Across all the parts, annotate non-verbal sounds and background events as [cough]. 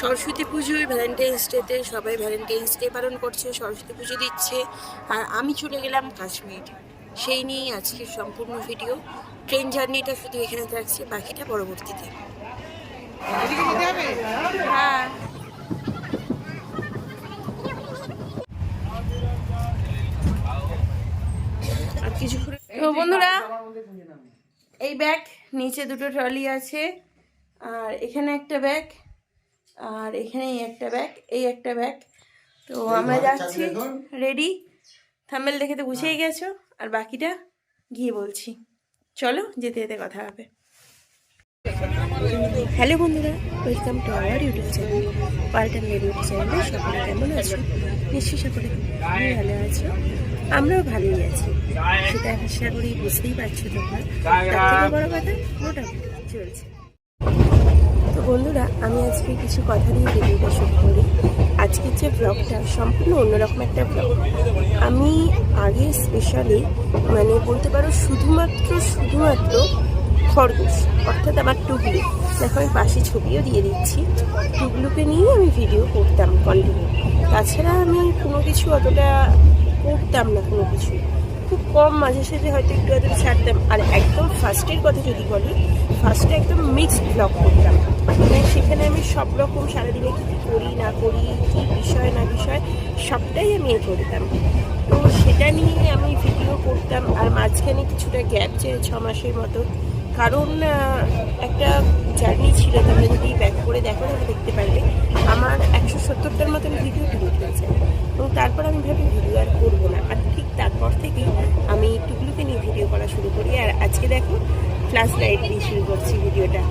সরস্বতী পুজোয় ভ্যালেন্টাইন্স ডেতে সবাই ভ্যালেন্টাইন্স ডে পালন করছে, সরস্বতী পুজো দিচ্ছে। আর আমি চলে গেলাম কাশ্মীর। সেই নিয়েই আজকের সম্পূর্ণ ভিডিও ট্রেন জার্নিটা শুধু এখানে থাকছে, বাকিটা পরবর্তীতে। হ্যাঁ। কিছু বন্ধুরা, এই ব্যাগ, নিচে দুটো ট্রলি আছে। আর এখানে একটা ব্যাগ। আর এখানে এই একটা ব্যাগ এই একটা ব্যাগ তো আমরা যাচ্ছি। রেডি থাম্বেল দেখে তো বুঝেই গেছো? আর বাকিটা গিয়ে বলছি। চলো যেতে যেতে কথা হবে। হ্যালো বন্ধুরা welcome to our YouTube channel পাল্টান YouTube চ্যানেলে সকলে কেমন আছো? নিশ্চয়ই সকলে ভালো আছো। আমরাও ভালোই আছি। সেটা আশা করি বুঝতেই পারছ তোমরা। তার থেকে বড় কথা মোটামুটি চলছে। তো বন্ধুরা, আমি আজকে কিছু কথা দিয়ে ভিডিওটা শুরু করি। আজকের যে ব্লগটা সম্পূর্ণ অন্যরকম একটা ব্লগ আমি আগে স্পেশালি মানে বলতে পারো শুধুমাত্র শুধুমাত্র খরগোশ, অর্থাৎ আমার টুকলু দেখো, আমি পাশে ছবিও দিয়ে দিচ্ছি। টুকলুকে নিয়ে আমি ভিডিও করতাম কন্টিনিউ তাছাড়া আমি কোনো কিছু অতটা করতাম না, কোনো কিছু। কম মাঝে সাঝে হয়তো একটু আধটু ছাড়তাম আর একদম ফার্স্টের কথা যদি বলি ফার্স্টে একদম মিক্সড ব্লগ করতাম। মানে সেখানে আমি সব রকম সারাদিনে কী কী করি, না করি, কী বিষয়, না বিষয়, সবটাই আমি এ করতাম। তো সেটা নিয়ে আমি ভিডিও করতাম, আর মাঝখানে কিছুটা গ্যাপ ছিল ছ মাসের মতো। কারণ একটা জার্নি ছিল, তোমরা যদি ব্যাক করে দেখো, তাহলে দেখতে পারবে, আমার একশো সত্তরটার মতন ভিডিও ডিলিট হয়েছে। এবং তারপর আমি ভাবি ভিডিও আর করব না। আর ঠিক তারপর থেকেই আমি টুকলুকে নিয়ে ভিডিও করা শুরু করি আর আজকে দেখো ফ্ল্যাশ লাইট দিয়ে শুরু করছি ভিডিওটা।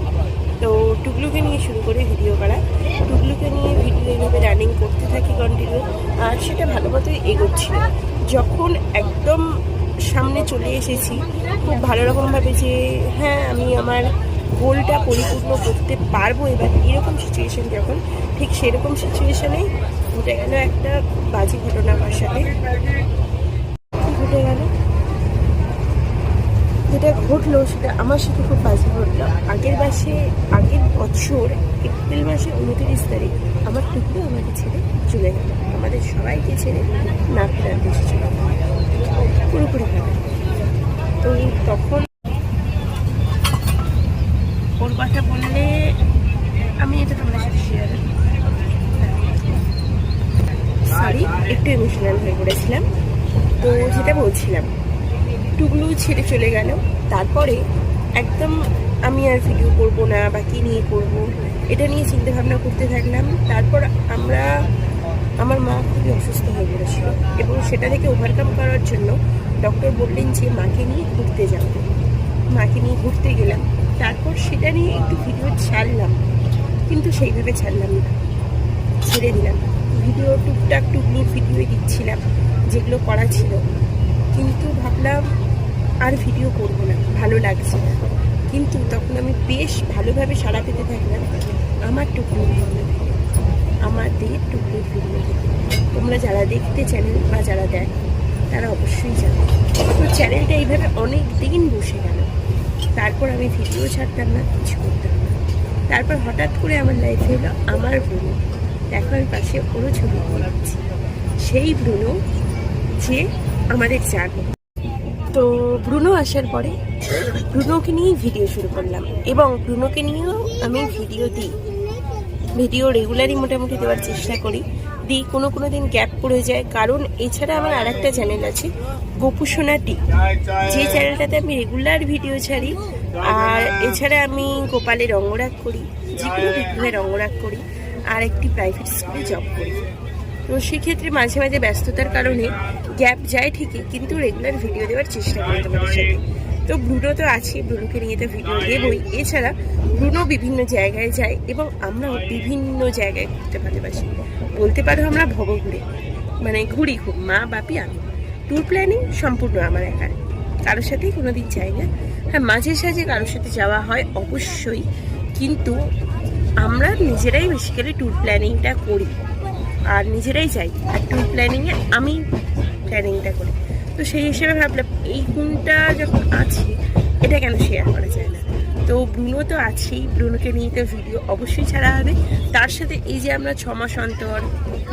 তো টুকলুকে নিয়ে শুরু করে ভিডিও করা। টুকলুকে নিয়ে ভিডিও এইভাবে রানিং করতে থাকি কন্টিনিউ আর সেটা ভালো মতোই এগোচ্ছিল যখন একদম সামনে চলে এসেছি, খুব ভালো রকমভাবে যে হ্যাঁ আমি আমার গোলটা পরিপূর্ণ করতে পারব এবার এরকম সিচুয়েশান যখন, ঠিক সেরকম সিচুয়েশনে ঘটে গেল একটা বাজে ঘটনা আমার সাথে। ঘটে গেল যেটা ঘটলো সেটা আমার সাথে খুব বাজে ঘটলো। আগের মাসে, আগের বছর, এপ্রিল মাসে উনত্রিশ তারিখ আমার টুকরো আমাকে ছেড়ে চলে গেল। আমাদের সবাইকে ছেড়ে না ফেরার দেশে চলে গেল। পুরোপুরি ভাবে তো তখন ওর কথা বললে আমি এটা তোমাদের সাথে শেয়ার সরি একটু ইমোশনাল হয়ে পড়েছিলাম। তো যেটা বলছিলাম টুকলু ছেড়ে চলে গেল। তারপরে একদম আমি আর ভিডিও করব না বা কী নিয়ে করব, এটা নিয়ে চিন্তা ভাবনা করতে থাকলাম। তারপর আমরা, আমার মা খুবই অসুস্থ হয়ে পড়েছিল এবং সেটা থেকে ওভারকাম করার জন্য ডক্টর বললেন যে, মাকে নিয়ে ঘুরতে যাও। মাকে নিয়ে ঘুরতে গেলাম। তারপর সেটা নিয়ে একটু ভিডিও ছাড়লাম, কিন্তু সেইভাবে ছাড়লাম না। ছেড়ে দিলাম। ভিডিও টুকটাক টুকলুর ভিডিও দিচ্ছিলাম, যেগুলো করা ছিল। কিন্তু ভাবলাম আর ভিডিও করব না, ভালো লাগছে না। কিন্তু তখন আমি বেশ ভালোভাবে সাড়া পেতে থাকলাম। আমার টুকরো থেকে আমাদের টুকরোর ভিডিও তোমরা যারা দেখতে চ্যানেল বা যারা দেখ, তারা অবশ্যই জানো। তো চ্যানেলটা এইভাবে অনেক দিন বসে গেল। তারপর আমি ভিডিও ছাড়তাম না, কিছু করতাম না। তারপর হঠাৎ করে আমার লাইফে এলো আমার ব্রুনো দেখো আমি পাশে ওরও ছবি সেই ব্রুনো যে আমাদের জানো তো ব্রুনো আসার পরে ব্রুনোকে নিয়েই ভিডিও শুরু করলাম। এবং ব্রুনোকে নিয়েও আমি ভিডিও দিই। ভিডিও রেগুলারই মোটামুটি দেওয়ার চেষ্টা করি। দিই, কোনো কোনো দিন গ্যাপ পড়ে যায়। কারণ এছাড়া আমার আর একটা চ্যানেল আছে গোপুসোনা টি। যে চ্যানেলটাতে আমি রেগুলার ভিডিও ছাড়ি, আর এছাড়া আমি গোপালের রঙ্গরাগ করি যে কোনো বিগ্রহে রঙ্গরাগ করি, আর একটি প্রাইভেট স্কুলে জব করি। তো সেক্ষেত্রে মাঝে মাঝে ব্যস্ততার কারণে গ্যাপ যায় ঠিকই, কিন্তু রেগুলার ভিডিও দেওয়ার চেষ্টা করি তোমাদের সাথে। তো ব্রুনো তো আছে ব্রুনোকে নিয়ে তো ভিডিও দেবই। এছাড়া ব্রুনো বিভিন্ন জায়গায় যায় এবং আমরাও বিভিন্ন জায়গায় ঘুরতে ভালোবাসি। বলতে পারো আমরা ভব ঘুরে মানে ঘুরি খুব, মা, বাপি, আমি। ট্যুর প্ল্যানিং সম্পূর্ণ আমার একার। কারোর সাথেই কোনো দিন যাই না। হ্যাঁ মাঝে সাঝে কারোর সাথে যাওয়া হয় অবশ্যই, কিন্তু আমরা নিজেরাই বেসিক্যালি ট্যুর প্ল্যানিংটা করি। আর নিজেরাই চাই। আর ট্যুর প্ল্যানিংয়ে আমি প্ল্যানিংটা করি। তো সেই হিসেবে ভাবলাম, এই গুণটা যখন আছে, এটা কেন শেয়ার করা যায় না? তো ব্রুনো তো আছেই। ব্রুনোকে নিয়ে তো ভিডিও অবশ্যই ছাড়া হবে। তার সাথে এই যে আমরা ছ মাস অন্তর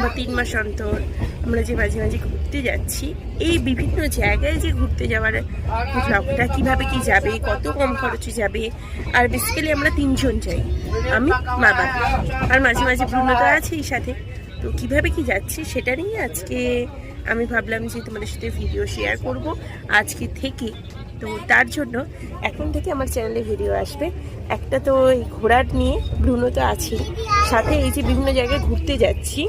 বা তিন মাস অন্তর আমরা যে মাঝে মাঝে ঘুরতে যাচ্ছি, এই বিভিন্ন জায়গায় যে ঘুরতে যাওয়ার ব্লগটা কীভাবে কি যাবে, কত কম খরচে যাবে, আর বেসিক্যালি আমরা তিনজন যাই। আমি মা বাবা। আর মাঝে মাঝে ব্রুনো তো আছেই সাথে। তো কীভাবে কি যাচ্ছি সেটা নিয়ে আজকে আমি ভাবলাম যে তোমাদের সাথে ভিডিও শেয়ার করব আজকে থেকে। তো তার জন্য এখন থেকে আমার চ্যানেলে ভিডিও আসবে। একটা তো এই ঘোড়ার নিয়ে, ব্রুনো তো আছে সাথে এই যে বিভিন্ন জায়গায় ঘুরতে যাচ্ছি।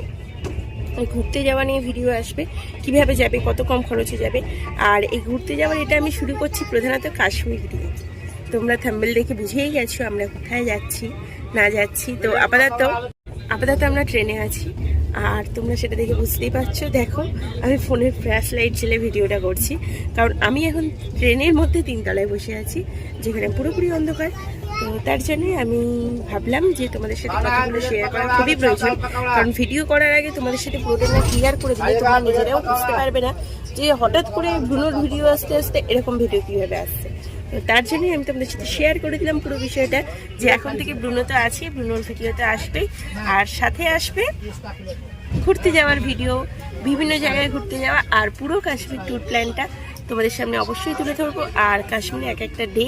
ঘুরতে যাওয়া নিয়ে ভিডিও আসবে। কীভাবে যাবে, কত কম খরচে যাবে? আর এই ঘুরতে যাওয়ার এটা আমি শুরু করছি প্রধানত কাশ্মীর দিয়ে। তোমরা থাম্বেল দেখে বুঝেই গেছো আমরা কোথায় যাচ্ছি, না যাচ্ছি। তো আপাতত আপাতত আমরা ট্রেনে আছি। আর তোমরা সেটা দেখে বুঝতেই পারছ। দেখো, আমি ফোনের ফ্ল্যাশ লাইট ছেলে ভিডিওটা করছি। কারণ আমি এখন ট্রেনের মধ্যে তিনতলায় বসে আছি, যেখানে পুরোপুরি অন্ধকার। তো তার জন্যে আমি ভাবলাম যে তোমাদের সাথে কথাগুলো শেয়ার করা খুবই প্রয়োজন। কারণ ভিডিও করার আগে তোমাদের সাথে পুরোটা ক্লিয়ার করে দিলে তোমরা নিজেরাও বুঝতে পারবে না যে হঠাৎ করে ব্রুনোর ভিডিও আসতে আসতে এরকম ভিডিও কীভাবে আসছে। তার জন্যই আমি তোমাদের সাথে শেয়ার করে দিলাম পুরো বিষয়টা, যে এখন থেকে ব্রুনো তো আছে, ব্রুনোর ভিডিও তো আসবেই। আর সাথে আসবে ঘুরতে যাওয়ার ভিডিও বিভিন্ন জায়গায় ঘুরতে যাওয়া, আর পুরো কাশ্মীর ট্যুর প্ল্যানটা তোমাদের সামনে অবশ্যই তুলে ধরবো। আর কাশ্মীরে এক একটা ডে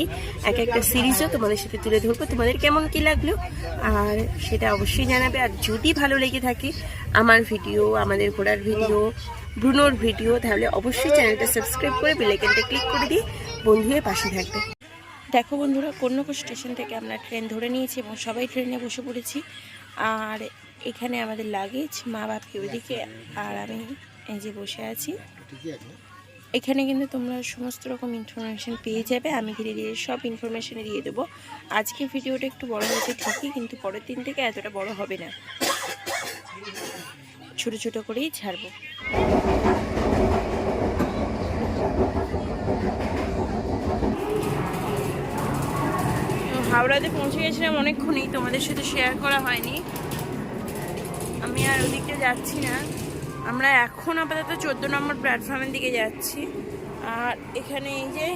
এক একটা সিরিজও তোমাদের সাথে তুলে ধরবো। তোমাদের কেমন কি লাগল? আর সেটা অবশ্যই জানাবে। আর যদি ভালো লেগে থাকে আমার ভিডিও আমাদের ঘোরার ভিডিও ব্রুনোর ভিডিও তাহলে অবশ্যই চ্যানেলটা সাবস্ক্রাইব করে বেলাইকেনটা ক্লিক করে দিয়ে বন্ধু হয়ে পাশে থাকবে। দেখো বন্ধুরা কন্যাকুর স্টেশন থেকে আমরা ট্রেন ধরে নিয়েছি এবং সবাই ট্রেনে বসে পড়েছি। আর এখানে আমাদের লাগেজ, মা বাপকে ওইদিকে, আর আমি এই যে বসে আছি। এখানে কিন্তু তোমরা সমস্ত রকম ইনফরমেশন পেয়ে যাবে, আমি ধীরে ধীরে সব ইনফরমেশন দিয়ে দেবো। আজকে ভিডিওটা একটু বড় হয়েছে ঠিকই, কিন্তু পরের দিন থেকে এতটা বড় হবে না। ছোট ছোট করেই ছাড়বো তো হাওড়াতে পৌঁছে গেছিলাম অনেকক্ষণই, তোমাদের সাথে শেয়ার করা হয়নি। আমি আর ওদিকে যাচ্ছি না। আমরা এখন আপাতত চোদ্দ নম্বর প্ল্যাটফর্মের দিকে যাচ্ছি। আর এখানে এই যে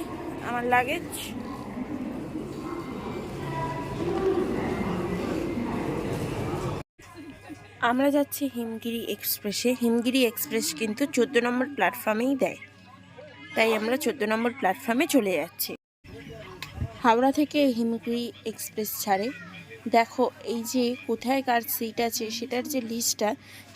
আমার লাগেজ আমরা যাচ্ছি হিমগিরি এক্সপ্রেসে হিমগিরি এক্সপ্রেস কিন্তু চোদ্দ নম্বর প্ল্যাটফর্মেই দেয়। তাই আমরা চোদ্দ নম্বর প্ল্যাটফর্মে চলে যাচ্ছি। হাওড়া থেকে হিমগিরি এক্সপ্রেস ছাড়ে। দেখো, এই যে কোথায় কার সিট আছে, সেটার যে লিস্টটা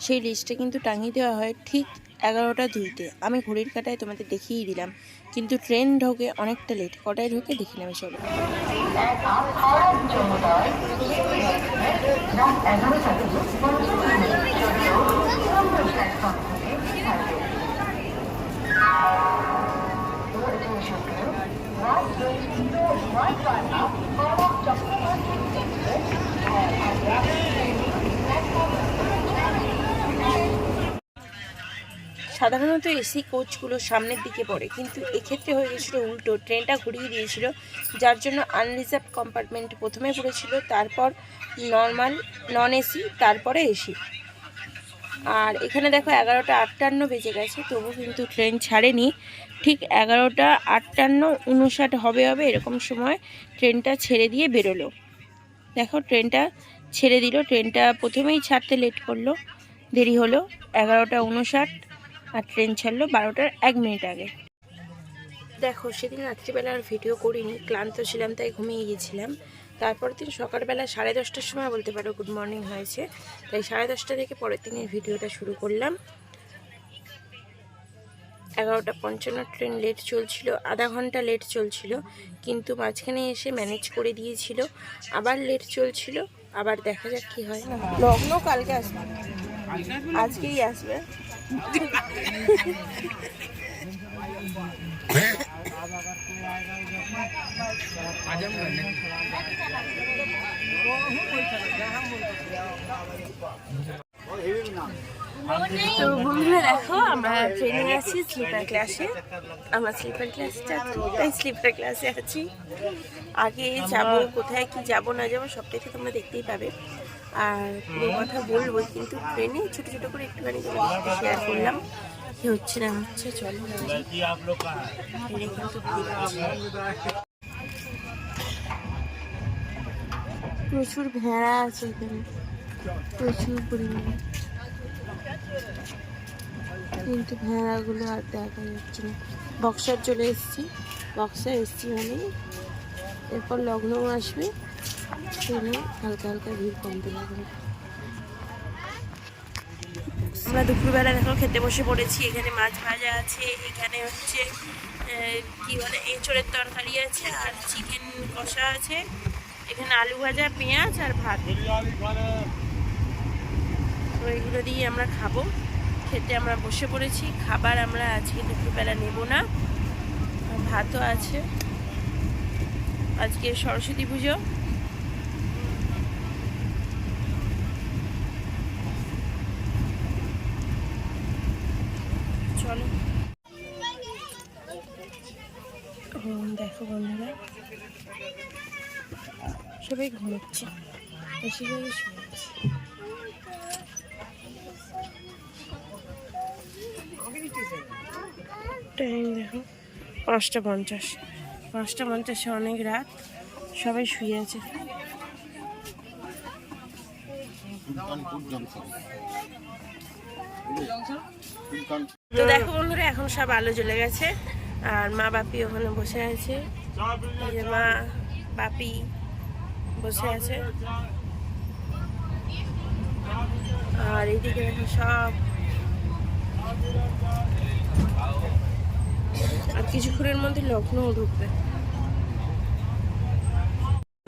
সেই লিস্টটা কিন্তু টাঙিয়ে দেওয়া হয় ঠিক এগারোটা দুইতে। আমি ঘড়ির কাটায় তোমাদের দেখিয়ে দিলাম। কিন্তু ট্রেন ঢোকে অনেকটা লেট কটায় ঢোকে? দেখে নেবে চলো সাধারণত এসি কোচগুলো সামনের দিকে পড়ে, কিন্তু এক্ষেত্রে হয়ে গেছিল উল্টো। ট্রেনটা ঘুরিয়ে দিয়েছিল, যার জন্য আনরিজার্ভ কম্পার্টমেন্ট প্রথমে পড়েছিল, তারপর নর্মাল নন এসি তারপরে এসি আর এখানে দেখো এগারোটা আটান্ন বেজে গেছে, তবু কিন্তু ট্রেন ছাড়েনি। ঠিক এগারোটা আটান্ন উনষাট হবে হবে এরকম সময় ট্রেনটা ছেড়ে দিয়ে বেরোলো। দেখো ট্রেনটা ছেড়ে দিল, ট্রেনটা প্রথমেই ছাড়তে লেট করল। দেরি হলো, এগারোটা উনষাট আর ট্রেন ছাড়লো বারোটার এক মিনিট আগে। দেখো সেদিন রাত্রিবেলা আর ভিডিও করিনি, ক্লান্ত ছিলাম তাই ঘুমিয়ে গিয়েছিলাম। তারপর দিন সকালবেলা সাড়ে দশটার সময় বলতে পারো গুড মর্নিং হয়েছে। তাই সাড়ে দশটা থেকে পরের দিনের ভিডিওটা শুরু করলাম। এগারোটা পঞ্চান্ন ট্রেন লেট চলছিল আধা ঘণ্টা লেট চলছিল কিন্তু মাঝখানে এসে ম্যানেজ করে দিয়েছিল। আবার লেট চলছিল আবার দেখা যাক কি হয়। লগ্ন কালকে আসবে। আজকেই আসবে। [laughs] তো বন্ধুরা দেখো, আমরা ট্রেনে আছি স্লিপার ক্লাসে আমরা স্লিপার ক্লাসে যাচ্ছি, তাই স্লিপার ক্লাসে আছি। আগে যাব, কোথায় কি যাব, না যাব সবটাই তো তোমরা দেখতেই পাবে। আর পুরো কথা বলব, কিন্তু ট্রেনে ছোটো ছোটো করে একটুখানি শেয়ার করলাম। কি হচ্ছে না, হচ্ছে চলো। প্রচুর ভেড়া আছে এখানে। প্রচুর পরিমাণে। কিন্তু ভেড়াগুলো আর দেখা যাচ্ছে না। বক্সার চলে এসেছি। বক্সার এসেছি মানে এরপর লগ্নও আসবে। ট্রেনে হালকা হালকা ভিড় কমতে লাগবে। আমরা দুপুরবেলা দেখো খেতে বসে পড়েছি। এখানে মাছ ভাজা আছে। এখানে হচ্ছে কি বলে, এঁচড়ের তরকারি আছে আর চিকেন কষা আছে। এখানে আলু ভাজা, পেঁয়াজ আর ভাত। তো এগুলো দিয়ে আমরা খাব। খেতে আমরা বসে পড়েছি। খাবার আমরা আজকে দুপুরবেলা নেব না। ভাতও আছে। আজকে সরস্বতী পুজো। চলো। দেখো বন্ধুরা। সবাই ঘুমোচ্ছে। শুয়ে টাইম দেখো, পাঁচটা পঞ্চাশ। পাঁচটা পঞ্চাশে অনেক রাত, সবাই শুয়ে আছে। তো দেখো বন্ধুরা, এখন সব আলো জ্বলে গেছে, আর মা বাপি ওখানে বসে আছে। মা বাপি বসে আছে। আর এইদিকে দেখো সব আর কিছুক্ষণের মধ্যে লখনৌ ঢুকবে।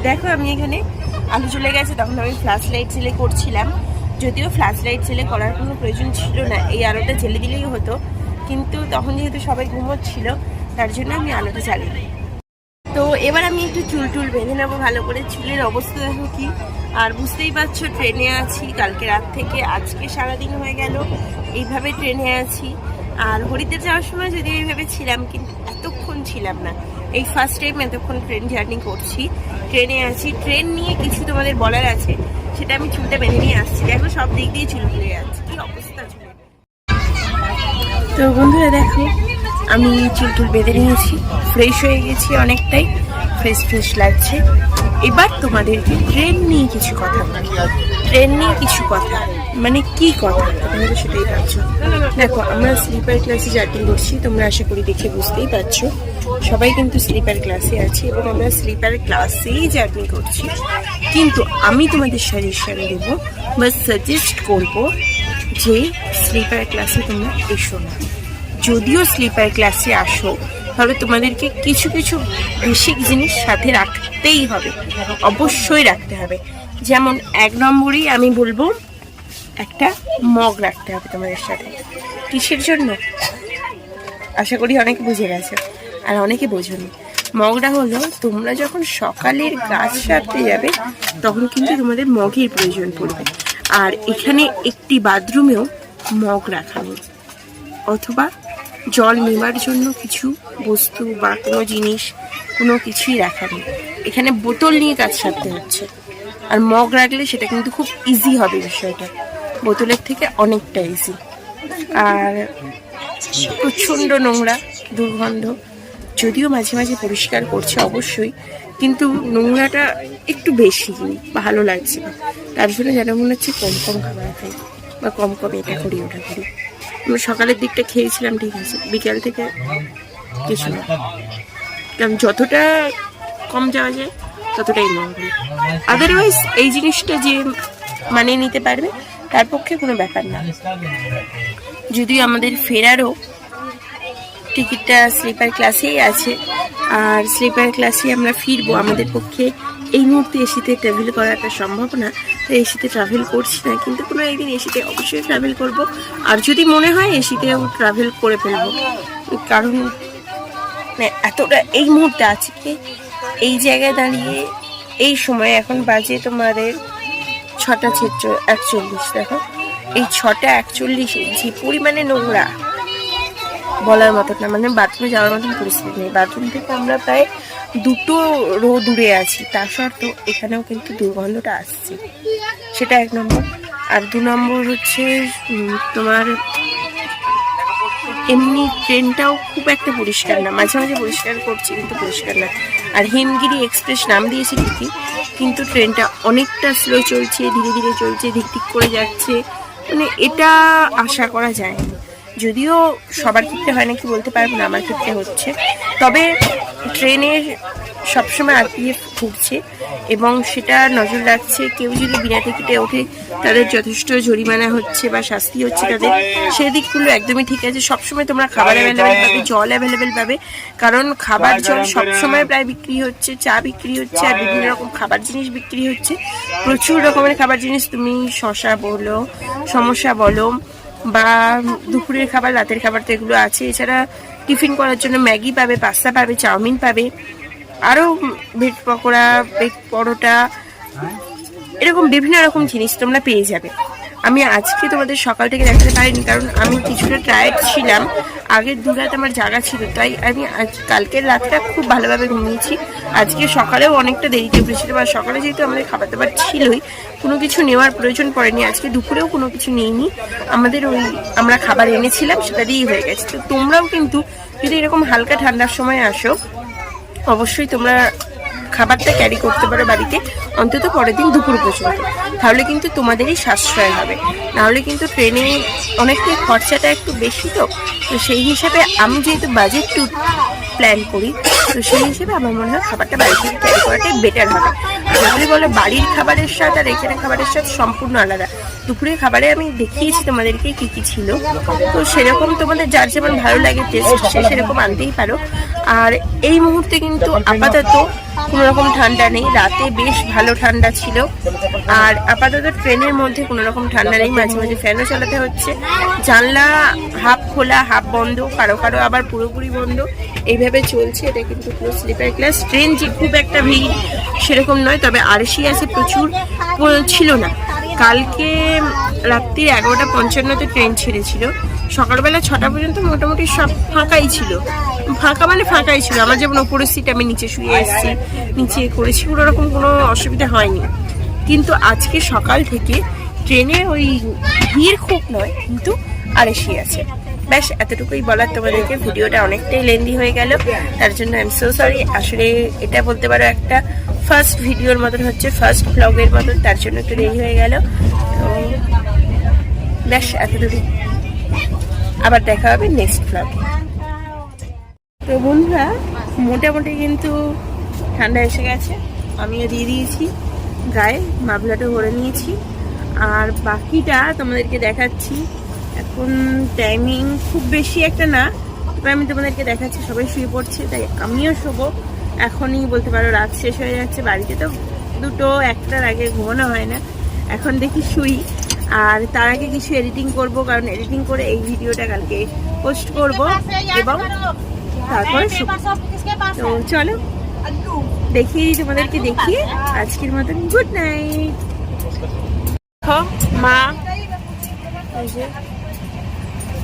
দেখো, আমি এখানে আলু চলে গেছে, তখন আমি ফ্ল্যাশ লাইট জেলে করছিলাম। যদিও ফ্ল্যাশ লাইট জেলে করার কোনো প্রয়োজন ছিল না, এই আলোটা জেলে দিলেই হতো। কিন্তু তখন যেহেতু সবাই ঘুমোচ্ছিল, তার জন্য আমি আলোটা দিই। তো এবার আমি একটু চুল টুল বেঁধে নেব ভালো করে। চুলের অবস্থা দেখো কি। আর বুঝতেই পারছ ট্রেনে আছি কালকে রাত থেকে। আজকে সারাদিন হয়ে গেল, এইভাবে ট্রেনে আছি। আর হরিদ্বার যাওয়ার সময় যদি এইভাবে ছিলাম কিন্তু এতক্ষণ ছিলাম না। এই ফার্স্ট টাইম এতক্ষণ ট্রেন জার্নি করছি। ট্রেনে আছি। ট্রেন নিয়ে কিছু তোমাদের বলার আছে, সেটা আমি চুলটা বেঁধে নিয়ে আসছি। দেখো সব দিক দিয়ে চুল খুলে যাচ্ছে। কি অবস্থা তো বন্ধুরা দেখো আমি চুল টুল বেঁধে নিয়েছি। ফ্রেশ হয়ে গেছি অনেকটাই। ফ্রেশ ফ্রেশ লাগছে। এবার তোমাদেরকে ট্রেন নিয়ে কিছু কথা ট্রেন নিয়ে কিছু কথা। মানে কি কথা? তোমরা তো সেটাই পাচ্ছ দেখো, আমরা স্লিপার ক্লাসে জার্নি করছি। তোমরা আশা করি দেখে বুঝতেই পারছ। সবাই কিন্তু স্লিপার ক্লাসে আছে এবং আমরা স্লিপার ক্লাসেই জার্নি করছি। কিন্তু আমি তোমাদের সাজেশন দেবো বা সাজেস্ট করব যে স্লিপার ক্লাসে তোমরা এসো না। যদিও স্লিপার ক্লাসে আসো তাহলে তোমাদেরকে কিছু কিছু বেসিক জিনিস সাথে রাখতেই হবে, অবশ্যই রাখতে হবে। যেমন এক নম্বরই আমি বলব, একটা মগ রাখতে হবে তোমাদের সাথে। কিসের জন্য? আশা করি অনেকে বুঝে গেছে, আর অনেকে বোঝনি। মগটা হলো, তোমরা যখন সকালের গাছ সারতে যাবে, তখন কিন্তু তোমাদের মগের প্রয়োজন পড়বে। আর এখানে একটি বাথরুমেও মগ রাখা অথবা জল নেবার জন্য কিছু বস্তু বা কোনো জিনিস, কোনো কিছুই রাখা নেই। এখানে বোতল নিয়ে কাজ সারতে হচ্ছে। আর মগ রাখলে সেটা কিন্তু খুব ইজি হবে বিষয়টা। বোতলের থেকে অনেকটা ইজি আর প্রচণ্ড নোংরা, দুর্গন্ধ। যদিও মাঝে মাঝে পরিষ্কার করছে অবশ্যই, কিন্তু নোংরাটা একটু বেশি ভালো লাগছে না। তার জন্য যেন মনে হচ্ছে কম কম খাবার খাই বা কম কম এটা করি, ওটা করি। সকালের দিকটা খেয়েছিলাম, ঠিক আছে। বিকেল থেকে কিছু না। যতটা কম যাওয়া যায়, ততটাই মঙ্গল আদারওয়াইজ এই জিনিসটা যে মানে নিতে পারবে, তার পক্ষে কোনো ব্যাপার না। যদি আমাদের ফেরারও টিকিটটা স্লিপার ক্লাসেই আছে, আর স্লিপার ক্লাসে আমরা ফিরবো আমাদের পক্ষে। এই মুহূর্তে এসিতে ট্রাভেল করাটা সম্ভব না তো এসিতে ট্রাভেল করছি না, কিন্তু কোনো একদিন এসিতে অবশ্যই ট্রাভেল করব। আর যদি মনে হয় এসিতেও ট্রাভেল করে ফেলব কারণ মানে এতটা এই মুহূর্তে আজকে এই জায়গায় দাঁড়িয়ে এই সময় এখন বাজে তোমাদের ছটা ছেচল্লিশ, একচল্লিশ, দেখো। এই ছটা একচল্লিশে যে পরিমাণে নোংরা বলার মতো না মানে বাথরুমে যাওয়ার মতন পরিস্থিতি নেই। বাথরুম থেকে আমরা প্রায় দুটো রো দূরে আছি তা সত্ত্বেও এখানেও কিন্তু দুর্গন্ধটা আসছে। সেটা এক নম্বর। আর দু নম্বর হচ্ছে তোমার এমনি ট্রেনটাও খুব একটা পরিষ্কার না, মাঝে মাঝে পরিষ্কার করছি কিন্তু পরিষ্কার না। আর হিমগিরি এক্সপ্রেস নাম দিয়েছে ঠিকই, কিন্তু ট্রেনটা অনেকটা স্লো চলছে, ধীরে ধীরে চলছে, ধিক ধিক করে যাচ্ছে। মানে এটা আশা করা যায় না। যদিও সবার ক্ষেত্রে হয় নাকি বলতে পারব না আমার ক্ষেত্রে হচ্ছে। তবে ট্রেনের সবসময় আরপিএফ ঘুরছে এবং সেটা নজর রাখছে কেউ যদি বিনা টিকিটে ওঠে তাদের যথেষ্ট জরিমানা হচ্ছে বা শাস্তি হচ্ছে তাদের। সেই দিকগুলো একদমই ঠিক আছে। সবসময় তোমরা খাবার অ্যাভেলেবেল পাবে জল অ্যাভেলেবেল পাবে। কারণ খাবার জল সবসময় প্রায় বিক্রি হচ্ছে চা বিক্রি হচ্ছে আর বিভিন্ন রকম খাবার জিনিস বিক্রি হচ্ছে। প্রচুর রকমের খাবার জিনিস তুমি শশা বলো সমস্যা বলো বা দুপুরের খাবার, রাতের খাবার তো এগুলো আছে। এছাড়া টিফিন করার জন্য ম্যাগি পাবে, পাস্তা পাবে, চাউমিন পাবে। আরও ভেট পকোড়া ভেট পরোটা, এরকম বিভিন্ন রকম জিনিস তোমরা পেয়ে যাবে। আমি আজকে তোমাদের সকাল থেকে দেখাতে পারিনি, কারণ আমি কিছুটা টায়ার্ড ছিলাম। আগের দু রাত আমার জায়গা ছিল, তাই আমি আজ কালকের রাতটা খুব ভালোভাবে ঘুমিয়েছি। আজকে সকালেও অনেকটা দেরিতে উঠেছিলাম, আর সকালে যেহেতু আমাদের খাবার দাবার ছিলই, কোনো কিছু নেওয়ার প্রয়োজন পড়েনি। আজকে দুপুরেও কোনো কিছু নিইনি। আমাদের ওই আমরা খাবার এনেছিলাম, সেটা দিয়েই হয়ে গেছে। তো তোমরাও কিন্তু যদি এরকম হালকা ঠান্ডার সময় আসো, অবশ্যই তোমরা খাবারটা ক্যারি করতে পারো বাড়িতে, অন্তত পরের দিন দুপুর পর্যন্ত। তাহলে কিন্তু তোমাদেরই সাশ্রয় হবে। নাহলে কিন্তু ট্রেনে অনেকটাই খরচাটা একটু বেশি তো। তো সেই হিসাবে আমি যেহেতু বাজেট ট্যুর প্ল্যান করি, তো সেই হিসেবে আমার মনে হয় খাবারটা বাড়ি থেকে ক্যারি করাটাই বেটার হবে। যদি বলো বাড়ির খাবারের স্বাদ আর এখানে খাবারের স্বাদ সম্পূর্ণ আলাদা দুপুরের খাবারে আমি দেখিয়েছি তোমাদেরকে কি কি ছিল। তো সেরকম তোমাদের যার যেমন ভালো লাগে টেস্ট সে সেরকম আনতেই পারো। আর এই মুহূর্তে কিন্তু আপাতত কোনো রকম ঠান্ডা নেই। রাতে বেশ ভালো ঠান্ডা ছিল। আর আপাতত ট্রেনের মধ্যে কোনো রকম ঠান্ডা নেই। মাঝে মাঝে ফ্যানও চালাতে হচ্ছে। জানলা হাফ খোলা, হাফ বন্ধ, কারও কারও আবার পুরোপুরি বন্ধ। এইভাবে চলছে। এটা কিন্তু পুরো স্লিপার ক্লাস ট্রেন যে খুব একটা ভিড় সেরকম নয়, তবে আরসি আছে প্রচুর। ছিল না। কালকে রাত্রি এগারোটা পঞ্চান্নতে ট্রেন ছেড়েছিল। সকালবেলা ছটা পর্যন্ত মোটামুটি সব ফাঁকাই ছিল। ফাঁকা মানে ফাঁকাই ছিল। আমার যেমন ওপরের সিট আমি নিচে শুয়ে এসেছি, নিচে করেছি কোনো রকম কোনো অসুবিধা হয়নি। কিন্তু আজকে সকাল থেকে ট্রেনে ওই ভিড় খুব নয়, কিন্তু আর আরেসি আছে। ব্যাস, এতটুকুই বলার তোমাদেরকে। ভিডিওটা অনেকটাই লেন্দি হয়ে গেল। তার জন্য আই এম সো সরি আসলে এটা বলতে পারো একটা ফার্স্ট ভিডিওর মতন হচ্ছে ফার্স্ট ব্লগের মতন তার জন্য একটু দেরি হয়ে গেল। তো ব্যাস এতটুকু আবার দেখা হবে নেক্সট ব্লগে তো বন্ধুরা, মোটামুটি কিন্তু ঠান্ডা এসে গেছে। আমিও দিয়ে দিয়েছি, গায়ে মাফলাটা ভরে নিয়েছি। আর বাকিটা তোমাদেরকে দেখাচ্ছি। এখন টাইমিং খুব বেশি একটা না, তবে আমি তোমাদেরকে দেখাচ্ছি, সবাই শুয়ে পড়ছে, তাই আমিও শোবো। এখনই বলতে পারো রাত শেষ হয়ে যাচ্ছে, বাড়িতে তো দুটো একটার আগে ঘুমানো হয় না। এখন দেখি শুই। আর তার আগে কিছু এডিটিং করব, কারণ এডিটিং করে এই ভিডিওটা কালকে পোস্ট করব এবং তারপরে তো চলো, দেখি তোমাদেরকে দেখিয়ে আজকের মতন গুড নাইট মা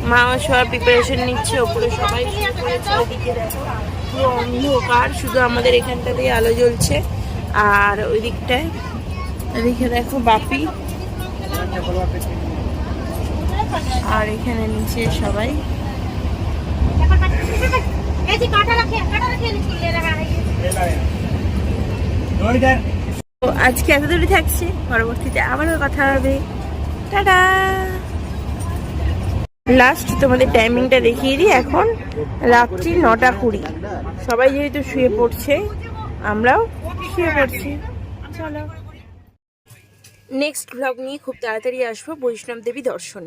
মা সব প্রিপারেশন নিচ্ছে, ওপরে সবাই দেখো। পুরো অন্ধকার, শুধু আমাদের এখানটাতেই আলো জ্বলছে। আর ওই দিকটায়, এদিকে দেখো বাপি। আর এখানে নিচে সবাই। আজকে এত দূরে থাকছি, পরবর্তীতে আবারও কথা হবে। টাটা! লাস্ট তোমাদের টাইমিংটা দেখিয়ে দিই। এখন রাত্রি নটা কুড়ি। সবাই যেহেতু শুয়ে পড়ছে, আমরাও শুয়ে পড়ছি। চলো। নেক্সট ব্লগ নিয়ে খুব তাড়াতাড়ি আসব বৈষ্ণব দেবী দর্শন।